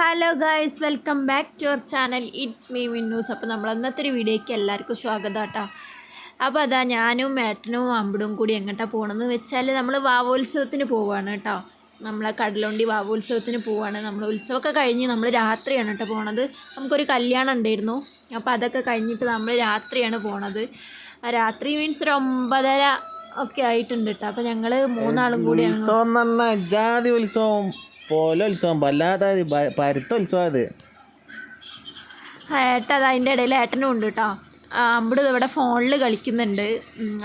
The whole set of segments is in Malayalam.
Hello guys welcome back to our channel it's me Vinnu's അപ്പോൾ നമ്മൾ അന്നത്തെ ഒരു വീഡിയോയ്ക്ക് എല്ലാവർക്കും സ്വാഗതം കേട്ടോ അപ്പോൾ അതാ ഞാനും മേട്ടനും അമ്പിടും കൂടി എങ്ങോട്ടാണ് പോകണമെന്ന് വെച്ചാൽ നമ്മൾ വാവോത്സവത്തിന് പോവാണ് കേട്ടോ നമ്മളെ കടലുണ്ടി വാവോത്സവത്തിന് പോവാണ്. നമ്മൾ ഉത്സവമൊക്കെ കഴിഞ്ഞ് നമ്മൾ രാത്രിയാണ് കേട്ടോ പോണത്. നമുക്കൊരു കല്യാണം ഉണ്ടായിരുന്നു. അപ്പോൾ അതൊക്കെ കഴിഞ്ഞിട്ട് നമ്മൾ രാത്രിയാണ് പോണത്. ആ രാത്രി മീൻസ് ഒരു ഒമ്പതര ഒക്കെ ആയിട്ടുണ്ട് കേട്ടോ അപ്പോൾ ഞങ്ങൾ മൂന്നാളും കൂടിയാണ് ജാതി ഉത്സവം. പോലെ ഉത്സവം വല്ലാതെ ഭ- പരുത്ത ഉത്സവം അത്. ഏട്ട അത് അതിന്റെ ഇടയിൽ ഏട്ടനും ഉണ്ട് കേട്ടോ അമ്പിട് ഇവിടെ ഫോണിൽ കളിക്കുന്നുണ്ട്.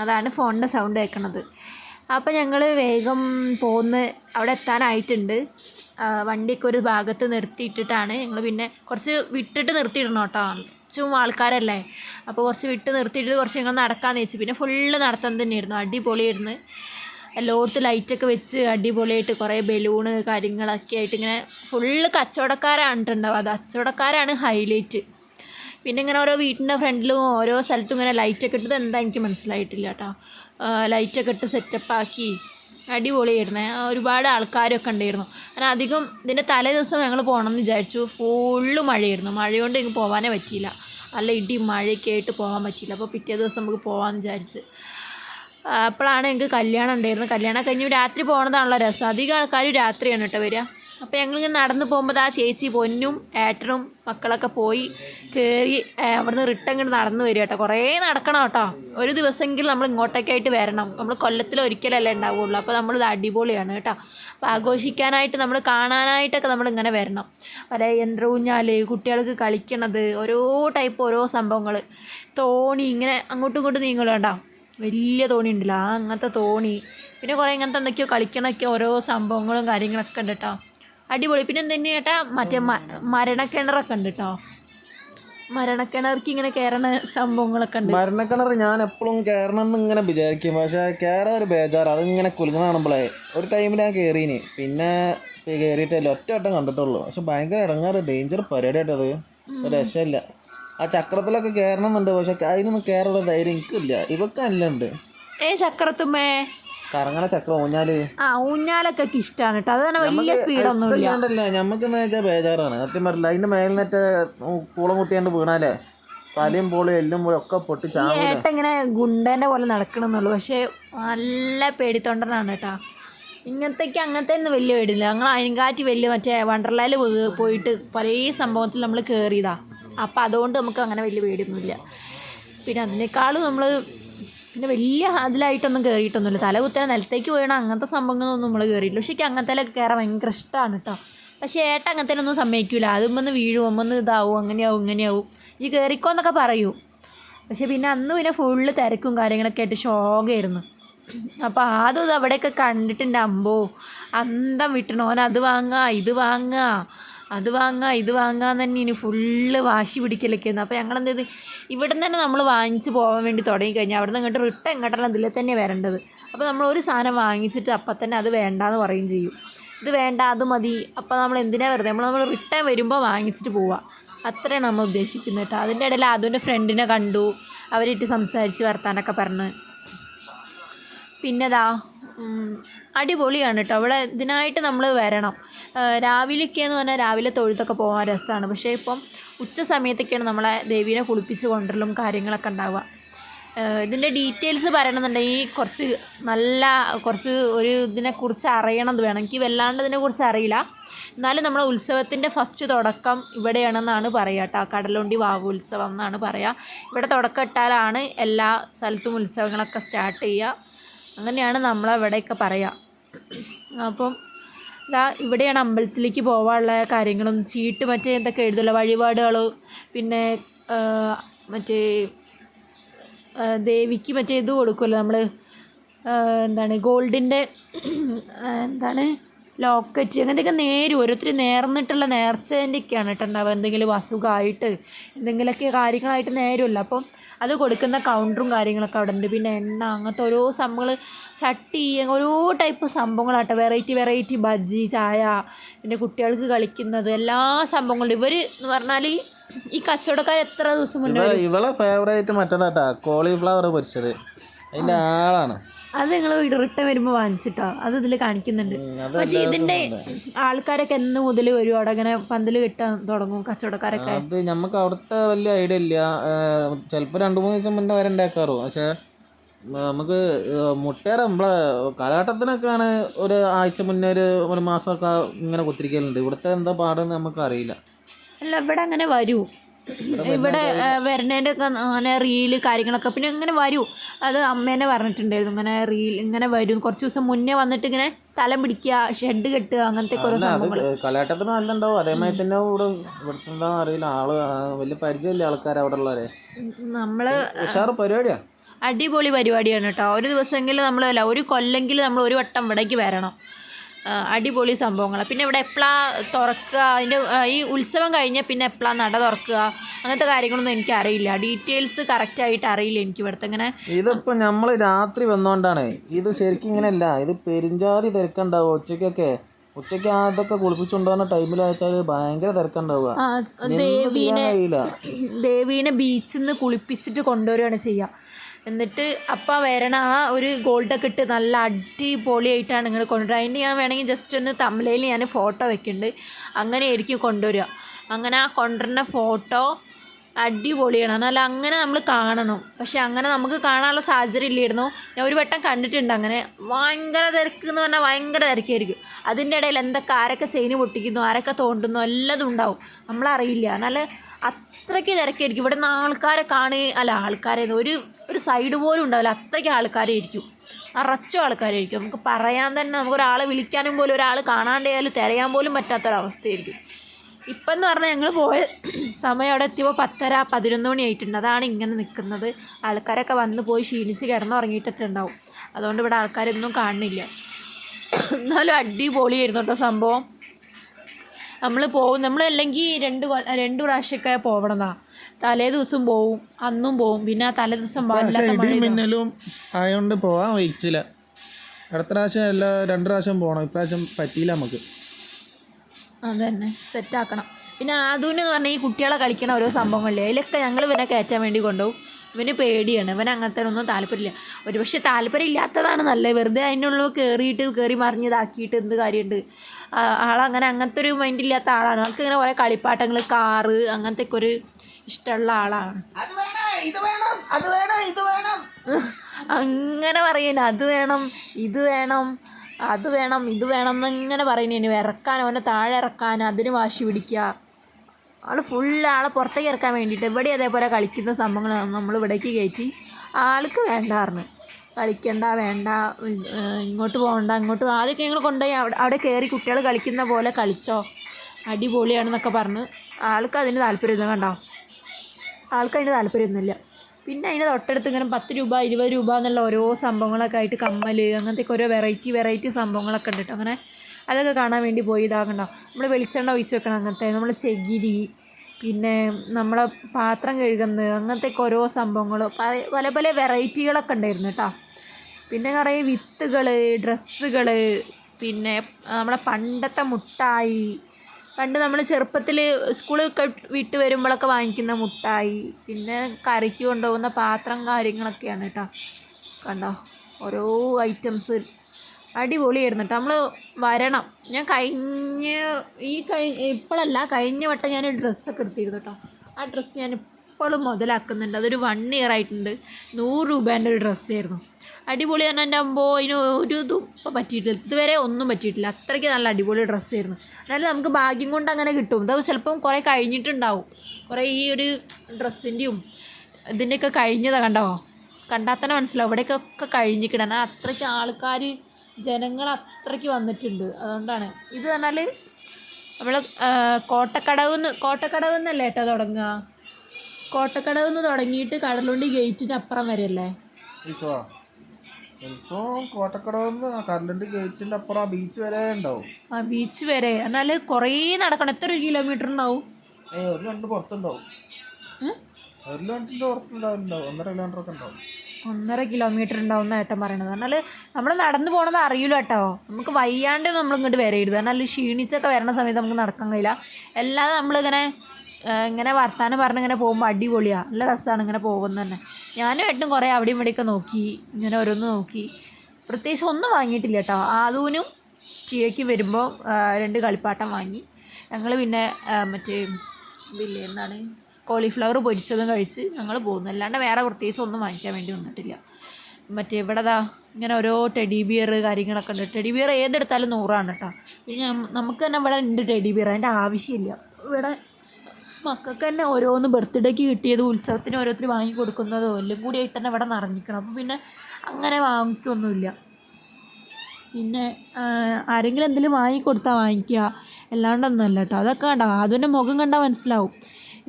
അതാണ് ഫോണിന്റെ സൗണ്ട് കേൾക്കണത് അപ്പോൾ ഞങ്ങൾ വേഗം പോന്ന് അവിടെ എത്താനായിട്ടുണ്ട്. വണ്ടിയൊക്കെ ഒരു ഭാഗത്ത് നിർത്തിയിട്ടിട്ടാണ്. ഞങ്ങൾ പിന്നെ കുറച്ച് വിട്ടിട്ട് നിർത്തിയിടണം കേട്ടോ ചും ആൾക്കാരല്ലേ. അപ്പോൾ കുറച്ച് വിട്ട് നിർത്തിയിട്ട് കുറച്ച് ഞങ്ങൾ നടക്കാമെന്ന് വെച്ചു. പിന്നെ ഫുള്ള് നടത്താൻ തന്നെയായിരുന്നു. അടിപൊളിയായിരുന്നു. എല്ലായിടത്തും ലൈറ്റൊക്കെ വെച്ച് അടിപൊളിയായിട്ട് കുറേ ബലൂണ് കാര്യങ്ങളൊക്കെ ആയിട്ട് ഇങ്ങനെ ഫുള്ള് കച്ചവടക്കാരാണ് അത് കച്ചവടക്കാരാണ് ഹൈലൈറ്റ് പിന്നെ ഇങ്ങനെ ഓരോ വീട്ടിന്റെ ഫ്രണ്ടിലും ഓരോ സ്ഥലത്തും ഇങ്ങനെ ലൈറ്റൊക്കെ ഇട്ടത് എന്താ എനിക്ക് മനസ്സിലായിട്ടില്ല കേട്ടോ ലൈറ്റൊക്കെ ഇട്ട് സെറ്റപ്പാക്കി അടിപൊളിയായിരുന്നു. ഒരുപാട് ആൾക്കാരൊക്കെ ഉണ്ടായിരുന്നു. അങ്ങനെ അധികം ഇതിന്റെ തലേ ദിവസം ഞങ്ങൾ പോകണമെന്ന് വിചാരിച്ചു. ഫുള്ള് മഴയായിരുന്നു. മഴ എനിക്ക് പോകാനേ പറ്റിയില്ല. നല്ല ഇടി മഴയൊക്കെ ആയിട്ട് പോകാൻ പറ്റിയില്ല. അപ്പോൾ പിറ്റേ ദിവസം നമുക്ക് പോകാമെന്ന് വിചാരിച്ച്. അപ്പോഴാണ് എനിക്ക് കല്യാണം ഉണ്ടായിരുന്നത്. കല്യാണം കഴിഞ്ഞ് രാത്രി പോകണതാണല്ലോ രസം. അധികം ആൾക്കാർ രാത്രിയാണ് കേട്ടോ വരിക. അപ്പോൾ ഞങ്ങളിങ്ങനെ നടന്ന് പോകുമ്പോൾ ആ ചേച്ചി പൊന്നും ഏട്ടനും മക്കളൊക്കെ പോയി കയറി അവിടുന്ന് റിട്ടേൺ ഇങ്ങോട്ട് നടന്ന് വരിക കേട്ടോ. കുറേ നടക്കണം കേട്ടോ. ഒരു ദിവസമെങ്കിലും നമ്മൾ ഇങ്ങോട്ടേക്കായിട്ട് വരണം. നമ്മൾ കൊല്ലത്തിൽ ഒരിക്കലല്ലേ ഉണ്ടാവുള്ളൂ. അപ്പോൾ നമ്മളിത് അടിപൊളിയാണ് കേട്ടോ. അപ്പോൾ ആഘോഷിക്കാനായിട്ട് നമ്മൾ കാണാനായിട്ടൊക്കെ നമ്മൾ ഇങ്ങനെ വരണം. പല യന്ത്രഊഞ്ഞാൽ കുട്ടികൾക്ക് കളിക്കണത് ഓരോ ടൈപ്പ് ഓരോ സംഭവങ്ങൾ തോണി ഇങ്ങനെ അങ്ങോട്ടും ഇങ്ങോട്ടും നീങ്ങലോ കേട്ടോ വലിയ തോണി ഉണ്ടല്ലോ ആ അങ്ങനത്തെ തോണി. പിന്നെ കുറേ ഇങ്ങനത്തെ എന്തൊക്കെയോ കളിക്കണൊക്കെ ഓരോ സംഭവങ്ങളും കാര്യങ്ങളൊക്കെ ഉണ്ട് കേട്ടോ അടിപൊളി. പിന്നെ എന്തെന്നെ ചേട്ടാ മറ്റേ മരണക്കിണറൊക്കെ ഉണ്ട് കേട്ടോ മരണക്കിണർക്ക് ഇങ്ങനെ കയറണ സംഭവങ്ങളൊക്കെ ഉണ്ട്. മരണക്കിണർ ഞാൻ എപ്പോഴും കയറണം എന്ന് ഇങ്ങനെ വിചാരിക്കും. പക്ഷേ കയറാൻ ഒരു ബേജാറ്. അതിങ്ങനെ കുലുങ്ങണ കാണുമ്പോഴേ ഒരു ടൈമിൽ ഞാൻ കയറീന് പിന്നെ കയറിയിട്ടല്ല ഒറ്റ വട്ടം കണ്ടിട്ടുള്ളൂ. പക്ഷെ ഭയങ്കര ഇടങ്ങാറ്. ഡേഞ്ചർ ഒരു രക്ഷയില്ല. ആ ചക്രത്തിലൊക്കെ കയറണം എന്നുണ്ട് പക്ഷെ അതിനൊന്നും കയറുള്ള ധൈര്യം എനിക്കില്ല. ഇവക്ക് അല്ലുണ്ട് ഏ ചക്രത്തുമ്മേ? കറങ്ങണ ചക്രം ഊഞ്ഞാൽ. ആ ഊഞ്ഞാലൊക്കെ ഇഷ്ടമാണ് കേട്ടോ. അത് തന്നെ വലിയ സ്പീഡ് ഒന്നും ഞമ്മക്കെന്ന് വെച്ചാൽ ബേജാറാണ്. സത്യം പറഞ്ഞില്ല. അതിന്റെ മേലിനൊക്കെ കൂളം കുത്തിയാണ്ട് വീണാലേ തലയും പോളും എല്ലും പോളും ഒക്കെ പൊട്ടി ഇങ്ങനെ ഗുണ്ടേന്റെ പോലെ നടക്കണമെന്നുള്ളൂ പക്ഷെ നല്ല പേടിത്തൊണ്ടനാണ് കേട്ടോ. ഇങ്ങനത്തേക്ക് അങ്ങനത്തെ ഒന്നും വലിയ പേടിയില്ല. ഞങ്ങൾ അഴിങ്കാറ്റ് വലിയ മറ്റേ വണ്ടർലായിൽ പോയിട്ട് പല സംഭവത്തിൽ നമ്മൾ കയറിയതാ അപ്പം അതുകൊണ്ട് നമുക്ക് അങ്ങനെ വലിയ പേടിയൊന്നുമില്ല. പിന്നെ അതിനേക്കാളും നമ്മൾ പിന്നെ വലിയ അതിലായിട്ടൊന്നും കയറിയിട്ടൊന്നുമില്ല തല കുത്തനെ നിലത്തേക്ക് വീണ അങ്ങനത്തെ സംഭവങ്ങളൊന്നും നമ്മൾ കയറിയിട്ടില്ല പക്ഷേ എനിക്ക് അങ്ങനത്തേലൊക്കെ കയറാൻ ഭയങ്കര ഇഷ്ടമാണ് കേട്ടോ പക്ഷേ ഏട്ട അങ്ങനത്തേനൊന്നും സമ്മതിക്കില്ല അതുമ്മന്ന് വീഴും അമ്മന്ന് ഇതാവും അങ്ങനെയാവും ഇങ്ങനെയാവും. ഈ കയറിക്കോ എന്നൊക്കെ പറയൂ. പക്ഷേ പിന്നെ അന്ന് പിന്നെ ഫുള്ള് തിരക്കും കാര്യങ്ങളൊക്കെ ആയിട്ട് ഷോകായിരുന്നു അപ്പോൾ ആദ്യം ഇത് അവിടെയൊക്കെ കണ്ടിട്ടുണ്ട് അമ്പോ. അന്തം വിട്ടണ. ഓനത് അത് വാങ്ങാ ഇത് വാങ്ങാ. അത് വാങ്ങാ ഇത് വാങ്ങാൻ തന്നെ ഇനി ഫുള്ള് വാശി പിടിക്കലൊക്കെ ആയിരുന്നു. അപ്പോൾ ഞങ്ങൾ എന്ത് ചെയ്ത്? ഇവിടെ നിന്ന് തന്നെ നമ്മൾ വാങ്ങിച്ച് പോകാൻ വേണ്ടി തുടങ്ങി കഴിഞ്ഞാൽ അവിടെ നിന്ന് ഇങ്ങോട്ട് റിട്ടേൺ ഇങ്ങോട്ടാണ് ഇതിൽ തന്നെ വരേണ്ടത്. അപ്പോൾ നമ്മൾ ഒരു സാധനം വാങ്ങിച്ചിട്ട് അപ്പം തന്നെ അത് വേണ്ടാന്ന് പറയും ചെയ്യും. ഇത് വേണ്ട അത് മതി. അപ്പോൾ നമ്മൾ എന്തിനാ വെറുതെ? നമ്മൾ നമ്മൾ റിട്ടേൺ വരുമ്പോൾ വാങ്ങിച്ചിട്ട് പോവുക അത്രയാണ് നമ്മൾ ഉദ്ദേശിക്കുന്നത് കേട്ടോ. അതിന്റെ ഇടയിൽ അതുവിന്റെ ഫ്രണ്ടിനെ കണ്ടു. അവരിട്ട് സംസാരിച്ച് വർത്താനൊക്കെ പറഞ്ഞ്. പിന്നെതാ? അടിപൊളിയാണ് കേട്ടോ അവിടെ ഇതിനായിട്ട് നമ്മൾ വരണം. ആ, രാവിലെയൊക്കെ എന്ന് പറഞ്ഞാൽ രാവിലെ തൊഴുത്തൊക്കെ പോകാൻ രസമാണ് പക്ഷേ ഇപ്പം ഉച്ച സമയത്തൊക്കെയാണ് നമ്മളെ ദേവീനെ കുളിപ്പിച്ച് കൊണ്ടുവരലും കാര്യങ്ങളൊക്കെ ഉണ്ടാവുക. ഇതിന്റെ ഡീറ്റെയിൽസ് പറയണമെന്നുണ്ടെങ്കിൽ കുറച്ച് നല്ല കുറച്ച് ഒരു ഇതിനെക്കുറിച്ച് അറിയണത് വേണം. എനിക്ക് വല്ലാണ്ട് ഇതിനെക്കുറിച്ച് അറിയില്ല. എന്നാലും നമ്മളെ ഉത്സവത്തിന്റെ ഫസ്റ്റ് തുടക്കം ഇവിടെയാണെന്നാണ് പറയുക കേട്ടോ കടലുണ്ടി വാവ് ഉത്സവം എന്നാണ് പറയുക ഇവിടെ തുടക്കം ഇട്ടാലാണ് എല്ലാ സ്ഥലത്തും ഉത്സവങ്ങളൊക്കെ സ്റ്റാർട്ട് ചെയ്യുക. അങ്ങനെയാണ് നമ്മളവിടെയൊക്കെ പറയുക അപ്പം ഇതാ ഇവിടെയാണ് അമ്പലത്തിലേക്ക് പോകാനുള്ള കാര്യങ്ങളും ചീട്ട് മറ്റേ എന്തൊക്കെ എഴുതുമല്ലോ വഴിപാടുകൾ പിന്നെ മറ്റേ ദേവിക്ക് മറ്റേ ഇത് കൊടുക്കുമല്ലോ നമ്മൾ എന്താണ് ഗോൾഡിന്റെ എന്താണ് ലോക്കറ്റ് അങ്ങനത്തെയൊക്കെ നേരും ഓരോരുത്തർ നേർന്നിട്ടുള്ള നേർച്ചേന്റെയൊക്കെയാണ് കേട്ടോ ഉണ്ടാവുക. എന്തെങ്കിലും അസുഖമായിട്ട് എന്തെങ്കിലുമൊക്കെ കാര്യങ്ങളായിട്ട് നേരുമല്ലോ. അപ്പം അത് കൊടുക്കുന്ന കൗണ്ടറും കാര്യങ്ങളൊക്കെ അവിടെ ഉണ്ട് പിന്നെ എണ്ണ അങ്ങനത്തെ ഓരോ സംഭവങ്ങൾ ചട്ടി ഓരോ ടൈപ്പ് സംഭവങ്ങളാട്ടോ. വെറൈറ്റി വെറൈറ്റി ബജ്ജി ചായ പിന്നെ കുട്ടികൾക്ക് കളിക്കുന്നത് എല്ലാ സംഭവങ്ങളും ഇവർ എന്ന് പറഞ്ഞാൽ ഈ കച്ചവടക്കാർ എത്ര ദിവസം മുന്നേ ഇവളെ ഫേവറേറ്റ് മറ്റേതാട്ടാ കോളിഫ്ലവർ പൊരിച്ചത്. അതിന്റെ ആളാണ്. അത് നിങ്ങൾ റിട്ടേൺ വരുമ്പോൾ വാങ്ങിച്ചിട്ടോ. അത് ഇതിൽ കാണിക്കുന്നുണ്ട്. പക്ഷേ ഇതിന്റെ ആൾക്കാരൊക്കെ എന്ന് മുതൽ വരും. അവിടെ പന്തൽ പന്തൽ കിട്ടാൻ തുടങ്ങും കച്ചവടക്കാരൊക്കെ. അത് നമുക്ക് അവിടുത്തെ വലിയ ഐഡിയ ഇല്ല. ചിലപ്പോൾ രണ്ട് മൂന്ന് ദിവസം മുന്നേ വരെ ഉണ്ടാക്കാറു. പക്ഷേ നമുക്ക് മുട്ടേറെ നമ്മളെ കാലഘട്ടത്തിനൊക്കെയാണ് ഒരു ആഴ്ച മുന്നേ ഒരു ഒരു മാസമൊക്കെ ഇങ്ങനെ കുത്തിരിക്കലുണ്ട്. ഇവിടുത്തെ എന്താ പാടെന്ന് നമുക്ക് അറിയില്ല അല്ല ഇവിടെ അങ്ങനെ വരൂ. ഇവിടെ വരണേന്റെ ഒക്കെ അങ്ങനെ റീൽ കാര്യങ്ങളൊക്കെ പിന്നെ ഇങ്ങനെ വരൂ. അത് അമ്മേനെ പറഞ്ഞിട്ടുണ്ടായിരുന്നു. ഇങ്ങനെ റീൽ ഇങ്ങനെ വരും. കുറച്ച് ദിവസം മുന്നേ വന്നിട്ട് ഇങ്ങനെ സ്ഥലം പിടിക്കുക ഷെഡ് കെട്ടുക അങ്ങനത്തെ ഓരോ സംഭവങ്ങൾ കാലഘട്ടത്തിന് നല്ല ഉണ്ടാവും അതേമാതിരി തന്നെ ഇവിടെ ഇവിടുത്തെ എന്താണെന്ന് അറിയില്ല ആൾ വലിയ പരിചയമില്ല ആൾക്കാർ അവിടെ ഉള്ളവരെ. നമ്മൾ ഉഷാറ് പരിപാടിയാ. അടിപൊളി പരിപാടിയാണ് കേട്ടോ. ഒരു ദിവസമെങ്കിലും നമ്മളല്ല ഒരു കൊല്ലെങ്കിലും നമ്മൾ ഒരു വട്ടം ഇവിടേക്ക് വരണം. അടിപൊളി സംഭവങ്ങളാണ് പിന്നെ ഇവിടെ എപ്പോഴാ തുറക്കുക? അതിന്റെ ഈ ഉത്സവം കഴിഞ്ഞാൽ പിന്നെ എപ്പോഴാ നട തുറക്കുക? അങ്ങനത്തെ കാര്യങ്ങളൊന്നും എനിക്ക് അറിയില്ല ഡീറ്റെയിൽസ് കറക്റ്റായിട്ട് അറിയില്ല എനിക്ക് ഇവിടുത്തെ ഇങ്ങനെ. ഇതിപ്പോ നമ്മൾ രാത്രി വന്നോണ്ടാണ്. ഇത് ശരിക്കും ഇങ്ങനെയല്ല ഇത് പെരിഞ്ചാതി തിരക്കുണ്ടാവും ഉച്ചക്കൊക്കെ. ഉച്ചയ്ക്ക് അതൊക്കെ കുളിപ്പിച്ചുകൊണ്ടുവന്ന ടൈമിലാച്ചാൽ ഭയങ്കര തിരക്കുണ്ടാവുക. ആ, നിന്ന് ചെയ്യാൻ ദേവീനെ കഴിയില്ല. ദേവീനെ ബീച്ചിൽ നിന്ന് കുളിപ്പിച്ചിട്ട് കൊണ്ടുവരികയാണ് ചെയ്യുക എന്നിട്ട് അപ്പം വരണ ആ ഒരു ഗോൾഡൊക്കെ ഇട്ട് നല്ല അടിപൊളിയായിട്ടാണ് നിങ്ങൾ കൊണ്ടുവരിക അതിന്റെ ഞാൻ വേണമെങ്കിൽ ജസ്റ്റ് ഒന്ന് തമിഴിൽ ഞാൻ ഫോട്ടോ വെക്കുന്നുണ്ട് അങ്ങനെ ആയിരിക്കും കൊണ്ടുവരിക അങ്ങനെ ആ കൊണ്ടുവരുന്ന ഫോട്ടോ അടിപൊളിയാണ്. എന്നാൽ അങ്ങനെ നമ്മൾ കാണണം. പക്ഷെ അങ്ങനെ നമുക്ക് കാണാനുള്ള സാഹചര്യം ഇല്ലായിരുന്നു. ഞാൻ ഒരു വട്ടം കണ്ടിട്ടുണ്ട് അങ്ങനെ. ഭയങ്കര തിരക്ക് എന്ന് പറഞ്ഞാൽ ഭയങ്കര തിരക്കായിരിക്കും. അതിന്റെ ഇടയിൽ എന്തൊക്കെ ആരൊക്കെ ചെയിന് പൊട്ടിക്കുന്നു ആരൊക്കെ തോണ്ടുന്നു എല്ലാം ഉണ്ടാവും. നമ്മളറിയില്ല. എന്നാൽ അത്രയ്ക്ക് തിരക്കായിരിക്കും. ഇവിടെ നിന്ന് ആൾക്കാരെ കാണുക അല്ല ആൾക്കാരെ ഒരു ഒരു സൈഡ് പോലും ഉണ്ടാവില്ല. അത്രയ്ക്ക് ആൾക്കാരായിരിക്കും നിറച്ചും ആൾക്കാരായിരിക്കും നമുക്ക് പറയാൻ തന്നെ നമുക്ക് ഒരാളെ വിളിക്കാനും പോലും ഒരാൾ കാണാണ്ടായാലും തിരയാൻ പോലും പറ്റാത്തൊരവസ്ഥയായിരിക്കും. ഇപ്പം എന്ന് പറഞ്ഞാൽ ഞങ്ങൾ പോയ സമയം അവിടെ എത്തിയപ്പോൾ പത്തര പതിനൊന്ന് മണി ആയിട്ടുണ്ട്. അതാണ് ഇങ്ങനെ നിൽക്കുന്നത് ആൾക്കാരൊക്കെ വന്ന് പോയി ക്ഷീണിച്ച് കിടന്നുറങ്ങിയിട്ടൊക്കെ ഉണ്ടാവും അതുകൊണ്ട് ഇവിടെ ആൾക്കാരൊന്നും കാണുന്നില്ല. എന്നാലും അടിപൊളിയായിരുന്നു കേട്ടോ സംഭവം. നമ്മൾ പോകും. നമ്മൾ അല്ലെങ്കിൽ രണ്ട് രണ്ട് പ്രാവശ്യമൊക്കെ പോവണതാ തലേ ദിവസം പോവും അന്നും പോവും. പിന്നെ ആ തലേ ദിവസം മിന്നലും ആയതുകൊണ്ട് പോകാൻ വഹിച്ചില്ല അടുത്ത പ്രാവശ്യം അല്ല രണ്ട് പ്രാവശ്യം പോകണം ഇപ്രാവശ്യം പറ്റിയില്ല നമുക്ക്. അതന്നെ. സെറ്റാക്കണം. പിന്നെ ആദൂന് എന്ന് പറഞ്ഞാൽ ഈ കുട്ടികളെ കളിക്കണ ഓരോ സംഭവങ്ങളില്ലേ? അതിലൊക്കെ ഞങ്ങൾ ഇവനെ കയറ്റാൻ വേണ്ടി കൊണ്ടുപോകും ഇവന് പേടിയാണ്. ഇവൻ അങ്ങനത്തെ ഒന്നും താല്പര്യമില്ല. ഒരു പക്ഷേ താല്പര്യം ഇല്ലാത്തതാണ് നല്ലത്. വെറുതെ അതിനുള്ളിൽ കയറിയിട്ട് കയറി മറിഞ്ഞതാക്കിയിട്ട് എന്ത് കാര്യമുണ്ട്? ആളങ്ങനെ അങ്ങനത്തെ ഒരു മൈൻഡ് ഇല്ലാത്ത ആളാണ്. ആൾക്ക് ഇങ്ങനെ കുറേ കളിപ്പാട്ടങ്ങൾ കാറ് അങ്ങനത്തെ ഒക്കെ ഒരു ഇഷ്ടമുള്ള ആളാണ്. അങ്ങനെ പറയണ. അത് വേണം ഇത് വേണം. അത് വേണം ഇത് വേണം എന്നിങ്ങനെ പറയുന്നതിന് ഇറക്കാൻ അവനെ താഴെ ഇറക്കാൻ അതിന് വാശി പിടിക്കുക. ആൾ ഫുൾ ആളെ പുറത്തേക്ക് ഇറക്കാൻ വേണ്ടിയിട്ട് ഇവിടെ അതേപോലെ കളിക്കുന്ന സംഭവങ്ങൾ നമ്മൾ ഇവിടേക്ക് കയറ്റി ആൾക്ക് വേണ്ടായിരുന്നു കളിക്കണ്ട വേണ്ട ഇങ്ങോട്ട് പോകണ്ട ഇങ്ങോട്ട് പോ- ആദ്യമൊക്കെ ഞങ്ങൾ കൊണ്ടുപോയി അവിടെ അവിടെ കയറി കുട്ടികൾ കളിക്കുന്ന പോലെ കളിച്ചോ. അടിപൊളിയാണെന്നൊക്കെ പറഞ്ഞ് ആൾക്ക് അതിന് താല്പര്യം കണ്ടോ. ആൾക്ക് അതിന് താല്പര്യമൊന്നുമില്ല പിന്നെ അതിന്റെ തൊട്ടടുത്ത് ഇങ്ങനെ പത്ത് രൂപ ഇരുപത് രൂപ എന്നുള്ള ഓരോ സംഭവങ്ങളൊക്കെ ആയിട്ട് കമ്മൽ അങ്ങനത്തെയൊക്കെ ഓരോ വെറൈറ്റി വെറൈറ്റി സംഭവങ്ങളൊക്കെ ഉണ്ട് കേട്ടോ. അങ്ങനെ അതൊക്കെ കാണാൻ വേണ്ടി പോയി ഇതാകണ്ട നമ്മൾ വെളിച്ചെണ്ണ ഒഴിച്ച് വെക്കണം അങ്ങനത്തെ നമ്മൾ ചെകിരി പിന്നെ നമ്മളെ പാത്രം കഴുകുന്നത് അങ്ങനത്തെയൊക്കെ ഓരോ സംഭവങ്ങൾ പല പല പല വെറൈറ്റികളൊക്കെ ഉണ്ടായിരുന്നു കേട്ടോ. പിന്നെ കുറേ വിത്തുകൾ ഡ്രസ്സുകൾ പിന്നെ നമ്മളെ പണ്ടത്തെ മുട്ടായി പണ്ട് നമ്മൾ ചെറുപ്പത്തിൽ സ്കൂളൊക്കെ വിട്ട് വരുമ്പോഴൊക്കെ വാങ്ങിക്കുന്ന മുട്ടായി പിന്നെ കറിക്ക് കൊണ്ടുപോകുന്ന പാത്രം കാര്യങ്ങളൊക്കെയാണ് കേട്ടോ കണ്ടോ? ഓരോ ഐറ്റംസ്. അടിപൊളിയായിരുന്നു കേട്ടോ നമ്മൾ വരണം. ഞാൻ കഴിഞ്ഞ ഈ കഴി ഇപ്പോഴല്ല കഴിഞ്ഞ വട്ടം ഞാൻ ഡ്രസ്സൊക്കെ എടുത്തിരുന്നു കേട്ടോ ആ ഡ്രസ്സ് ഞാൻ ഇപ്പോഴും മുതലാക്കുന്നുണ്ട്. അതൊരു വൺ ഇയർ ആയിട്ടുണ്ട്. നൂറ് രൂപേന്റെ ഒരു ഡ്രസ്സായിരുന്നു. അടിപൊളി പറഞ്ഞാൽ എന്റെ അമ്പോ അതിന് ഒരു ഇതും ഇപ്പം പറ്റിയിട്ടില്ല. ഇതുവരെ ഒന്നും പറ്റിയിട്ടില്ല. അത്രയ്ക്ക് നല്ല അടിപൊളി ഡ്രസ്സായിരുന്നു എന്നാലും നമുക്ക് ഭാഗ്യം കൊണ്ട് അങ്ങനെ കിട്ടും. ഇത് ചിലപ്പം കുറേ കഴിഞ്ഞിട്ടുണ്ടാവും. കുറേ ഈ ഒരു ഡ്രസ്സിന്റെയും ഇതിന്റെയൊക്കെ കഴിഞ്ഞതാണ് കണ്ടോ? കണ്ടാൽ തന്നെ മനസ്സിലാവും. ഇവിടേക്കൊക്കെ കഴിഞ്ഞിക്കിടണം അത്രയ്ക്ക് ആൾക്കാർ ജനങ്ങൾ അത്രയ്ക്ക് വന്നിട്ടുണ്ട്. അതുകൊണ്ടാണ്. ഇത് പറഞ്ഞാൽ നമ്മൾ കോട്ടക്കടവ് നിന്ന് കോട്ടക്കടവ് നിന്നല്ലേ തുടങ്ങുക? കോട്ടക്കടവ് നിന്ന് തുടങ്ങിയിട്ട് കടലുണ്ടി ഗേറ്റിന്റെ അപ്പുറം വരെയല്ലേ? ഉത്സവം കോട്ടക്കടവെന്ന് കോട്ടക്കടവ് കറണ്ട് ഗേറ്റിന്റെ അപ്പുറം ബീച്ച് വരെ ഉണ്ടാവും. ആ ബീച്ച് വരെ. എന്നാൽ കുറേ നടക്കണം. എത്ര കിലോമീറ്റർ ഉണ്ടാവും? ഏ ഒരു രണ്ട് പുറത്തുണ്ടാവും? ഒരു കിലോമീറ്ററിന്റെ പുറത്തുണ്ടാവും ഒന്നര കിലോമീറ്റർ ഒക്കെ ഉണ്ടാവും. ഒന്നര കിലോമീറ്റർ ഉണ്ടാവും ഏട്ടൻ പറയണത്. എന്നാൽ നമ്മൾ നടന്നു പോകണത് അറിയില്ല കേട്ടോ. നമുക്ക് വയ്യാണ്ട് നമ്മൾ ഇങ്ങോട്ട് വരരുത്. എന്നാൽ ക്ഷീണിച്ചൊക്കെ വരണ സമയത്ത് നമുക്ക് നടക്കാൻ കഴിയില്ല. അല്ലാതെ നമ്മളിങ്ങനെ ആ, ഇങ്ങനെ വർത്താനം പറഞ്ഞ് ഇങ്ങനെ പോകുമ്പോൾ അടിപൊളിയാണ് നല്ല രസമാണ് ഇങ്ങനെ പോകുന്നത് തന്നെ. ഞാനും ഏട്ടനും കുറേ അവിടെയും ഇവിടെയൊക്കെ നോക്കി ഇങ്ങനെ ഓരോന്ന് നോക്കി. പ്രത്യേകിച്ച് ഒന്നും വാങ്ങിയിട്ടില്ല കേട്ടോ ആദൂനും ചിയയ്ക്ക് വരുമ്പോൾ രണ്ട് കളിപ്പാട്ടം വാങ്ങി. ഞങ്ങൾ പിന്നെ മറ്റേ ഇതില്ലേ എന്താണ്? കോളിഫ്ലവർ പൊരിച്ചതും കഴിച്ച് ഞങ്ങൾ പോകുന്നു അല്ലാണ്ട് വേറെ പ്രത്യേകിച്ച് ഒന്നും വാങ്ങിക്കാൻ വേണ്ടി വന്നിട്ടില്ല. മറ്റേ ഇവിടെ ദാ ഇങ്ങനെ ഓരോ ടെഡി ബിയർ കാര്യങ്ങളൊക്കെ ഉണ്ട്. ടെഡി ബിയർ ഏതെടുത്താലും നൂറാണ് കേട്ടോ പിന്നെ നമുക്ക് തന്നെ ഇവിടെ ഉണ്ട് ടെഡി ബിയർ അതിന്റെ ആവശ്യമില്ല. ഇവിടെ മക്കൾക്ക് തന്നെ ഓരോന്ന് ബർത്ത്ഡേക്ക് കിട്ടിയത് ഉത്സവത്തിന് ഓരോരുത്തർ വാങ്ങി കൊടുക്കുന്നതോ എല്ലാം കൂടി ആയിട്ട് തന്നെ ഇവിടെ നിറഞ്ഞിക്കണം അപ്പോൾ പിന്നെ അങ്ങനെ വാങ്ങിക്കൊന്നുമില്ല. പിന്നെ ആരെങ്കിലും എന്തെങ്കിലും വാങ്ങിക്കൊടുത്താൽ വാങ്ങിക്കുക. അല്ലാണ്ടൊന്നുമല്ല കേട്ടോ. അതൊക്കെ കണ്ടോ അതിന്റെ മുഖം കണ്ടാൽ മനസ്സിലാവും.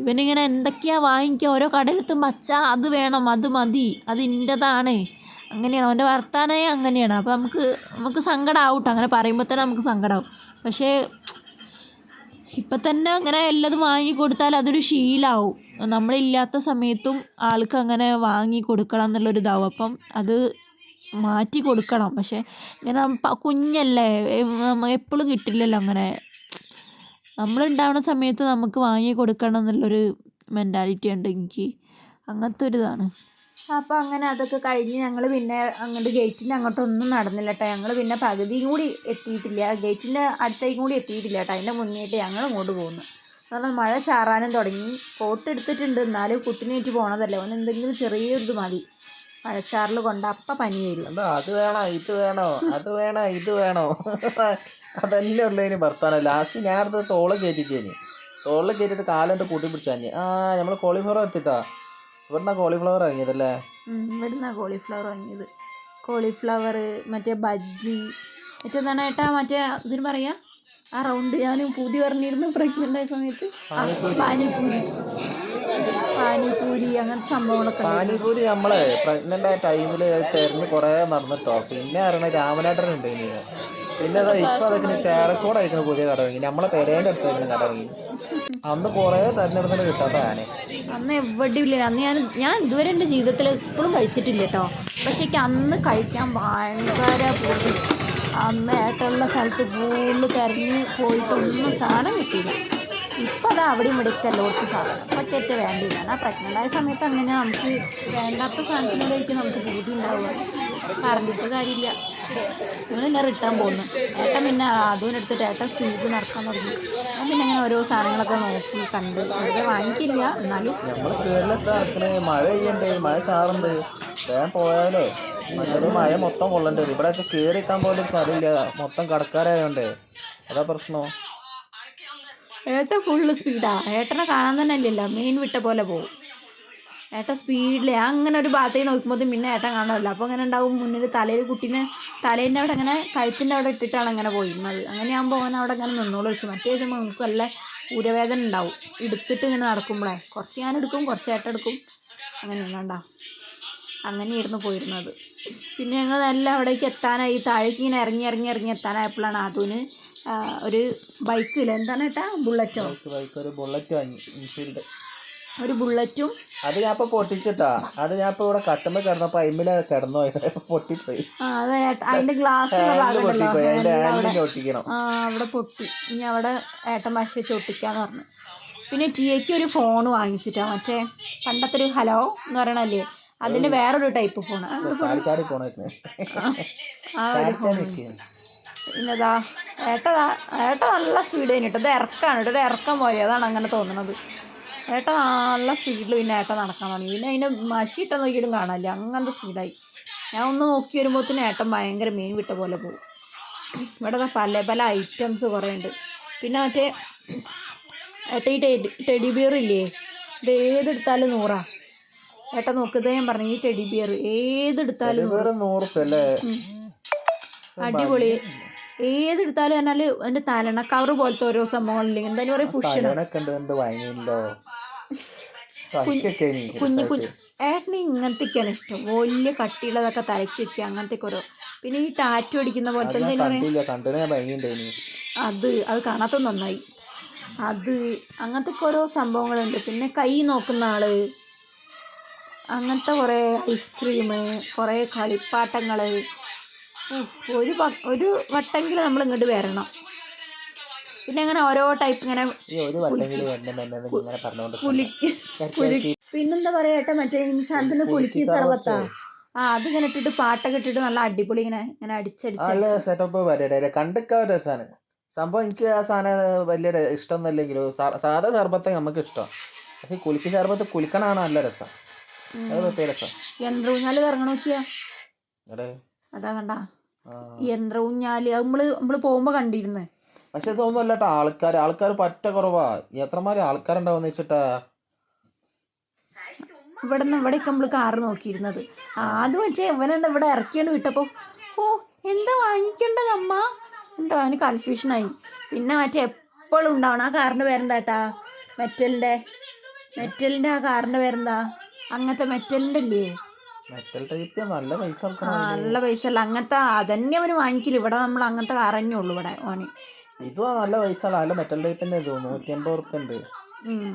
ഇവനിങ്ങനെ എന്തൊക്കെയാണ് വാങ്ങിക്കുക? ഓരോ കടയിലെത്തുമ്പോൾ അച്ഛാ അത് വേണം അത് മതി അത് ഇന്റെതാണ് അങ്ങനെയാണ്. അവന്റെ വർത്താനേ അങ്ങനെയാണ്. അപ്പോൾ നമുക്ക് നമുക്ക് സങ്കടമാവും കേട്ടോ അങ്ങനെ പറയുമ്പോൾ തന്നെ നമുക്ക് സങ്കടമാവും പക്ഷേ ഇപ്പം തന്നെ അങ്ങനെ എല്ലതും വാങ്ങി കൊടുത്താൽ അതൊരു ശീലമാവും നമ്മളില്ലാത്ത സമയത്തും ആൾക്ക് അങ്ങനെ വാങ്ങി കൊടുക്കണം എന്നുള്ളൊരു ഇതാവും അപ്പം അത് മാറ്റി കൊടുക്കണം. പക്ഷേ ഇങ്ങനെ കുഞ്ഞല്ലേ എപ്പോഴും കിട്ടില്ലല്ലോ അങ്ങനെ. നമ്മളുണ്ടാവുന്ന സമയത്ത് നമുക്ക് വാങ്ങി കൊടുക്കണം എന്നുള്ളൊരു മെന്റാലിറ്റി ഉണ്ട് എനിക്ക്. അങ്ങനത്തെ ഒരു ഇതാണ് അപ്പോൾ അങ്ങനെ അതൊക്കെ കഴിഞ്ഞ് ഞങ്ങൾ പിന്നെ അങ്ങോട്ട് ഗേറ്റിന്റെ അങ്ങോട്ടൊന്നും നടന്നില്ല കേട്ടോ ഞങ്ങൾ പിന്നെ പകുതിയും കൂടി എത്തിയിട്ടില്ല. ഗേറ്റിന്റെ അടുത്തേക്കും കൂടി എത്തിയിട്ടില്ല കേട്ടോ അതിന്റെ മുന്നേട്ട് ഞങ്ങൾ അങ്ങോട്ട് പോകുന്നു കാരണം മഴ ചാറാനും തുടങ്ങി. കോട്ട് എടുത്തിട്ടുണ്ട്. എന്നാലും കുട്ടിനേറ്റ് പോണതല്ലേ. ഒന്ന് എന്തെങ്കിലും ചെറിയൊരിത് മതി. മഴച്ചാറിൽ കൊണ്ട് അപ്പം പനി വരും. അത് വേണോ? ഇത് വേണോ? അത് വേണോ? ഇത് വേണോ? അതല്ലേ ഉള്ളതിന് ഭർത്താനം ലാസ്റ്റ് ഞാൻ അടുത്ത് തോൾ കയറ്റിക്കേനി. തോളിൽ കയറ്റിയിട്ട് കാലം കൂട്ടി പിടിച്ചാഞ്ഞ് ആ നമ്മൾ കോളിഫ്ലവർ എത്തിട്ടാ? ഇവിടുന്ന കോളിഫ്ലവർ വാങ്ങിയത് അല്ലേ ഇവിടുന്ന കോളിഫ്ലവർ വാങ്ങിയത്. കോളിഫ്ലവർ മറ്റേ ബജ്ജി മറ്റെന്താണ് ഏട്ടാ മറ്റേ ഇതിന് പറയാ? ആ റൗണ്ട് ഞാൻ പൂതി പറഞ്ഞിരുന്നു പ്രഗ്നന്റ് ആയ സമയത്ത്. പാനിപൂരി പാനിപൂരി അങ്ങനത്തെ സംഭവങ്ങളൊക്കെ. പാനിപൂരി നമ്മളെ പ്രഗ്നന്റ് ആയ ടൈമിൽ തെരഞ്ഞ് കുറേ നടന്നിട്ടോ. പിന്നെ അറിയണ രാമനാട്ടൻ ഉണ്ട് പിന്നെ ഇപ്പൊ അതൊക്കെ ചേറക്കോട് അയക്കുന്ന പുതിയ കട നമ്മളെ പെരേന്റെ അടുത്ത് അയക്കുന്ന കട അന്ന് കൊറേ തെരഞ്ഞെടുപ്പിന് കിട്ടാത്ത ആനെ അന്ന് എവിടെയും ഇല്ല. അന്ന് ഞാൻ ഞാൻ ഇതുവരെ എന്റെ ജീവിതത്തിൽ എപ്പോഴും കഴിച്ചിട്ടില്ല കേട്ടോ. പക്ഷേ എനിക്ക് അന്ന് കഴിക്കാൻ ഭയങ്കര പോയി അന്ന് ഏട്ടുള്ള സ്ഥലത്ത് ഫുള്ള് തിരഞ്ഞ് പോയിട്ടൊന്നും സാധനം കിട്ടിയില്ല. ഇപ്പം അത് അവിടെ ഇവിടെയൊക്കെ എല്ലാവർക്കും സാധനം. ഏറ്റ വേണ്ടിയില്ല ആ പ്രഗ്നന്റ് ആയ സമയത്ത് അങ്ങനെ നമുക്ക് വേണ്ടാത്ത സാധനത്തിനോടായിരിക്കും നമുക്ക് ബുദ്ധിമുട്ടുണ്ടാവുക പറഞ്ഞിട്ട് കാര്യമില്ല. ഇവൻ എന്നെ റിട്ടേൺ പോകുന്നു ഏട്ടൻ പിന്നെ അതും എടുത്തിട്ട് ഏട്ടൻ സ്പീഡ് നടക്കാൻ തുടങ്ങി. ഞാൻ പിന്നെ ഇങ്ങനെ ഓരോ സാധനങ്ങളൊക്കെ നോക്കി കണ്ട്. വെറുതെ വാങ്ങിക്കില്ല. എന്നാലും നമ്മൾ സ്പീഡിലെത്താ മഴ പെയ്യണ്ടേ? മഴ ചാറുണ്ട്. വേഗം പോയാലേ. മറ്റൊരു മഴ മൊത്തം കൊള്ളണ്ടേ. ഇവിടെ വെച്ചാൽ കയറിക്കാൻ പോലും സ്ഥലമില്ല. മൊത്തം കടക്കാരായോണ്ടേ. അതാ പ്രശ്നം. ഏട്ടൻ ഫുള്ള് സ്പീഡാ ഏട്ടനെ കാണാൻ തന്നെ ഇല്ലല്ലോ. മെയിൻ വിട്ട പോലെ പോകും ഏട്ടൻ സ്പീഡിൽ അങ്ങനെ ഒരു ഭാഗത്തേക്ക് നോക്കുമ്പോൾ പിന്നെ ഏട്ടൻ കാണാമല്ലോ അപ്പോൾ അങ്ങനെ ഉണ്ടാവും മുന്നിൽ തലയിൽ കുട്ടീനെ തലേന്റെ അവിടെ അങ്ങനെ കഴുത്തിന്റെ അവിടെ ഇട്ടിട്ടാണ് അങ്ങനെ പോയിരുന്നത് അങ്ങനെയാകുമ്പോൾ അവൻ അവിടെ അങ്ങനെ നിന്നോളൂ വെച്ചു മറ്റേ വെച്ചുമ്പോൾ നമുക്ക് നല്ല ഉരവേദന ഉണ്ടാവും. എടുത്തിട്ട് ഇങ്ങനെ നടക്കുമ്പോഴേ കുറച്ച് ഞാൻ എടുക്കും കുറച്ച് ഏട്ടൻ എടുക്കും. അങ്ങനെ കണ്ടോ. അങ്ങനെയായിരുന്നു പോയിരുന്നത്. പിന്നെ ഞങ്ങൾ നല്ല അവിടേക്ക് എത്താനായി. താഴേക്ക് ഇങ്ങനെ ഇറങ്ങി ഇറങ്ങി ഇറങ്ങി എത്താനായപ്പോഴാണ് അതിന് ഒരു ബൈക്കില്ല എന്താണ് ഏട്ടാ? ബുള്ളറ്റോ? ബൈക്ക് ഒരു ബുള്ളറ്റ് വാങ്ങി ഇൻഫീൽഡ്. ഒരു ബുള്ളറ്റും. അത് ഞാൻ ഇപ്പൊ പൊട്ടിച്ചിട്ടാ. അത് ഞാൻ ഇപ്പൊ ഇവിടെ കട്ടുമ്പോ കിടന്നപ്പോ അയിമില കിടന്നു പൊട്ടിപ്പോയി. അതിന്റെ ഗ്ലാസ് പൊട്ടിപ്പോയി. അതിന്റെ ഒട്ടിക്കണം ആ അവിടെ പൊട്ടി. ഇനി അവിടെ ഏട്ടൻ ഭാഷ വെച്ച് ഒട്ടിക്കാന്ന് പറഞ്ഞു. പിന്നെ ടിയയ്ക്ക് ഒരു ഫോൺ വാങ്ങിച്ചിട്ടാ. മറ്റേ പണ്ടത്തെ ഒരു ഹലോ എന്ന് പറയണല്ലേ അതിന്റെ വേറൊരു ടൈപ്പ് ഫോൺ പിന്നെതാ ഏട്ടതാ ഏട്ട നല്ല സ്പീഡ് കഴിഞ്ഞിട്ട് ഇത് ഇറക്കാണ് കേട്ടോ. ഇറക്കം പോലെ. അതാണ് അങ്ങനെ തോന്നുന്നത് ഏട്ട നല്ല സ്പീഡിൽ പിന്നെ ഏട്ട നടക്കാൻ തുടങ്ങി. പിന്നെ അതിന്റെ മഷി ഇട്ട നോക്കിയാലും കാണാനില്ല. അങ്ങനത്തെ സ്പീഡായി ഞാൻ ഒന്ന് നോക്കി വരുമ്പോഴത്തേനും ഏട്ടൻ ഭയങ്കര മീൻ വിട്ട പോലെ പോകും ഇവിടെ പല പല ഐറ്റംസ് കുറേ ഉണ്ട്. പിന്നെ മറ്റേ ഏട്ട ഈ ടെഡി ടെഡി ബിയർ ഇല്ലേ? ഇത് ഏതെടുത്താലും നൂറാ. ഏട്ട നോക്കുന്നത് ഞാൻ പറഞ്ഞു. ഈ ടെഡി ബിയർ ഏതെടുത്താലും അടിപൊളി. ഏതെടുത്താലും എന്നാൽ എന്റെ തലണ കവർ പോലത്തെ ഓരോ സംഭവങ്ങളില്ലേ എന്തായാലും പറയും പുഷണം കുഞ്ഞു കുഞ്ഞു. ഏട്ടന് ഇങ്ങനത്തെയൊക്കെയാണ് ഇഷ്ടം. വലിയ കട്ടിയുള്ളതൊക്കെ തലയ്ക്ക് വെക്കുക അങ്ങനത്തെ ഓരോ. പിന്നെ ഈ ടാറ്റു അടിക്കുന്ന പോലത്തെ എന്തെങ്കിലും അത് അത് കാണാത്ത നന്നായി. അത് അങ്ങനത്തെ ഓരോ സംഭവങ്ങളുണ്ട്. പിന്നെ കൈ നോക്കുന്ന ആൾ അങ്ങനത്തെ കുറേ ഐസ്ക്രീം കുറേ കളിപ്പാട്ടങ്ങൾ ഒരു ഒരു വട്ടെങ്കിലും നമ്മൾ ഇങ്ങോട്ട് വരണം. പിന്നെ അങ്ങനെ ഓരോ ടൈപ്പ് ഇങ്ങനെ പിന്നെന്താ പറയാ ഏട്ടാ മറ്റേ സാധനത്തിന് പുലിക്കി സർവത്താ. ആ അതിങ്ങനെ ഇട്ടിട്ട് പാട്ടൊക്കെ ഇട്ടിട്ട് നല്ല അടിപൊളി ഇങ്ങനെ ഇങ്ങനെ അടിച്ചടിച്ച് കണ്ടൊക്കെ രസമാണ് സംഭവം എനിക്ക് ആ സാധനം വലിയ ഇഷ്ടമൊന്നുമില്ലെങ്കിലും സാ- സാധാ ശർബത്ത് നമുക്ക് ഇഷ്ടം. പക്ഷെ കുലിക്ക് ശർബത്ത് കുലിക്കണാണ് നല്ല രസം. അത് പ്രത്യേക രസം. യന്ത്രൂഞ്ഞാൽ കറങ്ങണോക്കിയാ അതാ കണ്ട. ആ. യന്ത്രൂഞ്ഞാൽ അത് നമ്മൾ നമ്മൾ പോകുമ്പോ കണ്ടിരുന്നേ. പക്ഷെ ഇതൊന്നും അല്ല കേട്ടോ ആൾക്കാർ ആൾക്കാർ പറ്റ കുറവാ. എത്രമാതിരി ആൾക്കാരുണ്ടാവുന്ന വെച്ചിട്ടാ. ഇവിടെ നിന്ന് ഇവിടെയൊക്കെ നമ്മൾ കാറ് നോക്കിയിരുന്നത്. ആദ്യം വെച്ചേ ഇവനെന്നെ ഇവിടെ ഇറക്കിയാണ് വിട്ടപ്പോ ഓ എന്താ വാങ്ങിക്കേണ്ടത് അമ്മ? എന്താ അവന് കൺഫ്യൂഷനായി പിന്നെ മറ്റേ എപ്പോഴും ഉണ്ടാവണം. ആ കാറിന്റെ പേരെന്താട്ടാ? മെറ്റലിന്റെ. മെറ്റലിന്റെ ആ കാറിന്റെ പേരെന്താ? അങ്ങനത്തെ മെറ്റലിന്റെ ഇല്ലേ? മെറ്റൽ ടൈപ്പ് നല്ല പൈസ നല്ല പൈസ അല്ല. അങ്ങനത്തെ അതന്നെ അവന് വാങ്ങിക്കില്ല? ഇവിടെ നമ്മൾ അങ്ങനത്തെ അറിഞ്ഞുള്ളൂ ഇവിടെ ഓന്. ഇതും നല്ല പൈസ നല്ല മെറ്റൽ ടൈപ്പിന്റെ ഇത് നൂറ്റി അമ്പത് ഉറുപ്പ്യ ഉണ്ട്. ഉം.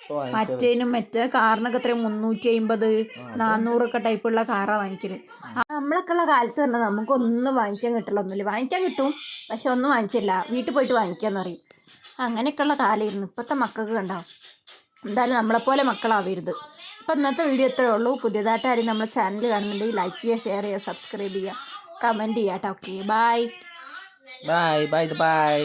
ഇപ്പൊ വാങ്ങിച്ചത്. മറ്റേനും മറ്റേ കാറിനൊക്കെ എത്രയും? മുന്നൂറ്റി അമ്പത് നാന്നൂറൊക്കെ ടൈപ്പുള്ള കാറാണ് വാങ്ങിക്കൽ. നമ്മളൊക്കെ ഉള്ള കാലത്ത് തന്നെ നമുക്കൊന്നും വാങ്ങിക്കാൻ കിട്ടില്ല ഒന്നുമില്ല. വാങ്ങിക്കാൻ കിട്ടും പക്ഷെ ഒന്നും വാങ്ങിച്ചില്ല. വീട്ടിൽ പോയിട്ട് വാങ്ങിക്കാന്ന് പറയും. അങ്ങനെയൊക്കെയുള്ള കാലമായിരുന്നു. ഇപ്പോഴത്തെ മക്കൾക്ക് കണ്ടാവും എന്തായാലും നമ്മളെപ്പോലെ മക്കളാവരുത്. അപ്പം ഇന്നത്തെ വീഡിയോ ഇത്രയേ ഉള്ളൂ. പുതിയതായിട്ട് ആരും നമ്മുടെ ചാനൽ കാണുന്നുണ്ടെങ്കിൽ ലൈക്ക് ചെയ്യുക ഷെയർ ചെയ്യുക സബ്സ്ക്രൈബ് ചെയ്യുക കമന്റ് ചെയ്യാം കേട്ടോ. Okay bye bye bye bye